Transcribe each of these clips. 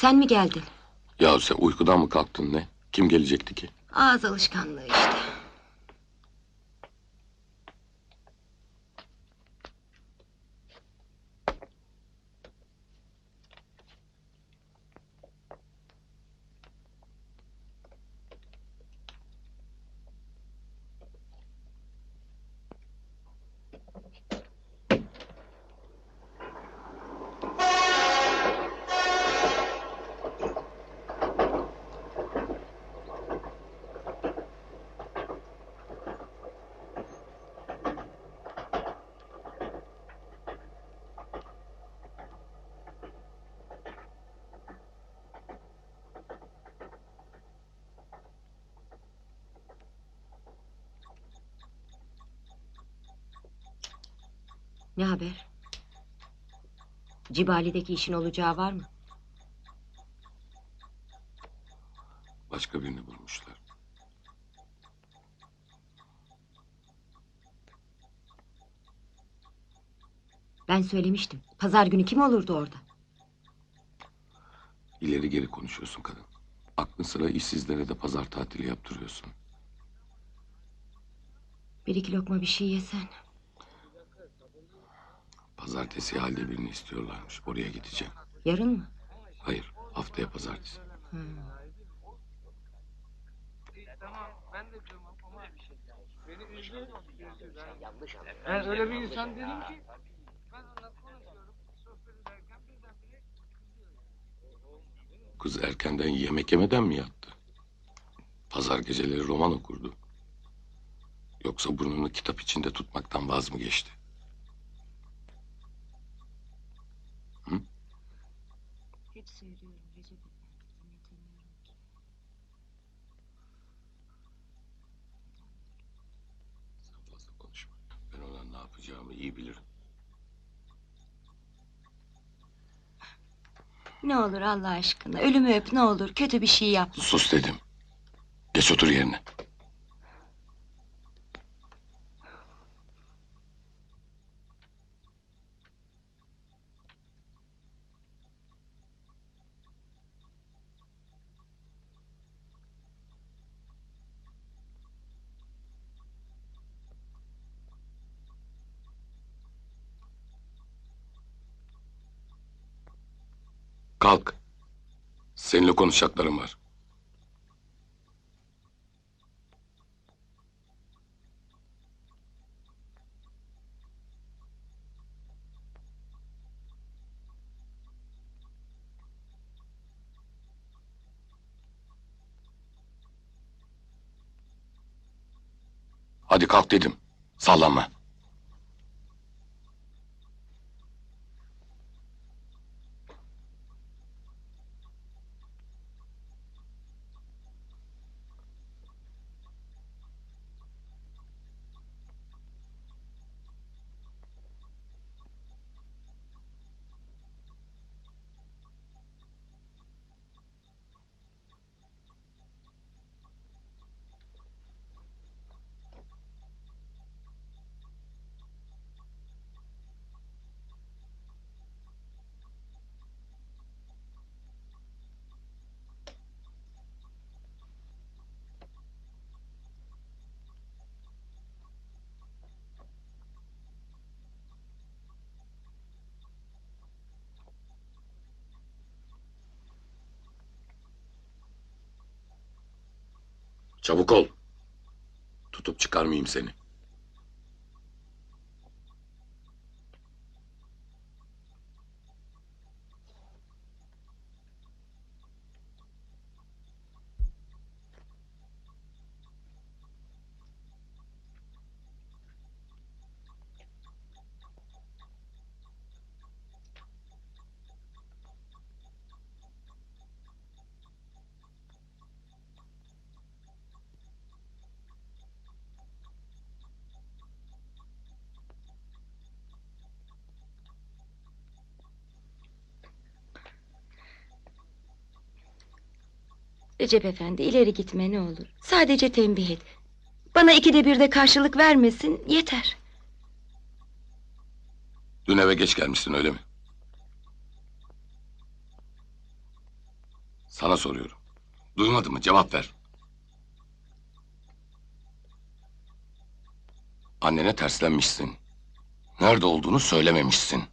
Sen mi geldin? Ya sen uykudan mı kalktın ne? Kim gelecekti ki? Ağız alışkanlığı işte. Ne haber? Cibali'deki işin olacağı var mı? Başka birini bulmuşlar. Ben söylemiştim. Pazar günü kim olurdu orada? İleri geri konuşuyorsun kadın. Aklın sıra işsizlere de pazar tatili yaptırıyorsun. Bir iki lokma bir şey yesen. Pazartesi halde birini istiyorlarmış. Oraya gideceğim. Yarın mı? Hayır, haftaya pazartesi. Hmm. Tamam ben öyle bir insan değilim ki. Kız erkenden yemek yemeden mi yattı? Pazar geceleri roman okurdu. Yoksa burnunu kitap içinde tutmaktan vaz mı geçti? Hep söylüyorum Recep Efendi. Dinletemiyorum ki. Sen fazla konuşma. Ben ona ne yapacağımı iyi bilirim. Ne olur Allah aşkına. Ölümü öp ne olur. Kötü bir şey yapma. Sus dedim. Geç otur yerine. Kalk. Seninle konuşacaklarım var. Hadi kalk dedim. Sallanma. Çabuk ol. Tutup çıkarmayayım seni. Recep Efendi ileri gitme ne olur. Sadece tembih et. Bana ikide bir de karşılık vermesin yeter. Dün eve geç gelmişsin öyle mi? Sana soruyorum. Duymadın mı? Cevap ver. Annene terslenmişsin. Nerede olduğunu söylememişsin.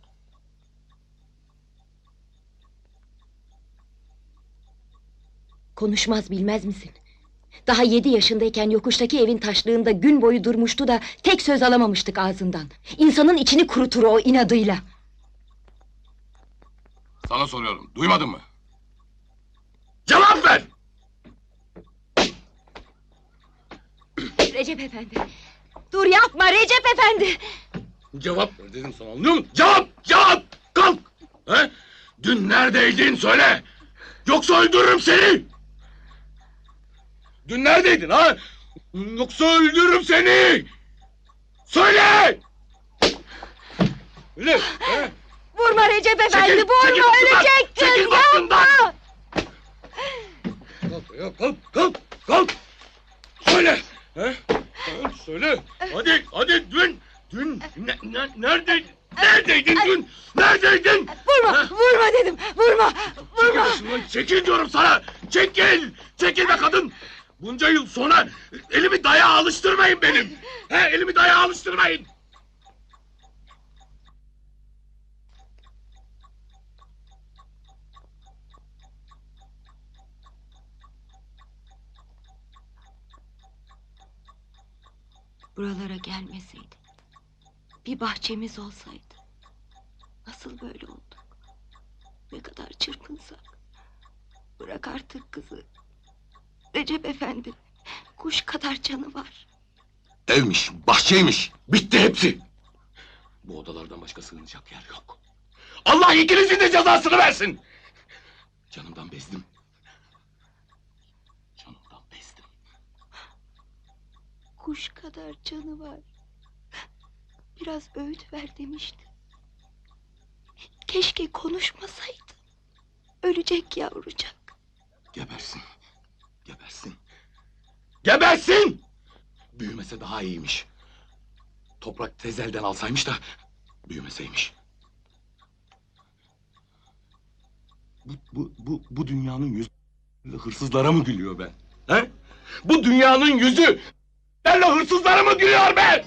Konuşmaz bilmez misin? Daha yedi yaşındayken yokuştaki evin taşlığında gün boyu durmuştu da tek söz alamamıştık ağzından. İnsanın içini kurutur o inadıyla. Sana soruyorum. Duymadın mı? Cevap ver! Recep efendi. Dur yapma Recep efendi. Cevap ver dedim sana anlıyor musun? Cevap! Cevap! Kalk! He? Dün neredeydin söyle! Yoksa öldürürüm seni! Dün neredeydin ha? Yoksa öldürürüm seni! Söyle! Öyle, he? Vurma Recep efendi Çekil, vurma çekil baktımdan, öleceksin çekil baktımdan. yapma. Kalk ya, kalk, kalk, kalk! Söyle! He? Ha, Söyle! Hadi, hadi dün, dün, ne, ne, neredeydin? Neredeydin dün? Neredeydin? Vurma Ha? vurma dedim vurma Çekil vurma. başımdan, çekil diyorum sana! Çekil! Çekil be kadın! Bunca yıl sonra elimi dayağa alıştırmayın benim! He, elimi dayağa alıştırmayın! Buralara gelmeseydi. Bir bahçemiz olsaydı. Nasıl böyle olduk? Ne kadar çırpınsak. Bırak artık kızı. Recep efendi. Kuş kadar canı var. Evmiş, bahçeymiş. Bitti hepsi. Bu odalardan başka sığınacak yer yok. Allah ikinizin de cezasını versin. Canımdan bezdim. Canımdan bezdim. Kuş kadar canı var. Biraz öğüt ver demişti. Keşke konuşmasaydı. Ölecek yavrucak. Gebersin. Gebersin. Gebersin! Büyümese daha iyiymiş. Toprak tezelden alsaymış da büyümeseymiş. Bu, bu, bu, bu dünyanın yüzü hırsızlara mı gülüyor be? He? Bu dünyanın yüzü benle hırsızlara mı gülüyor be?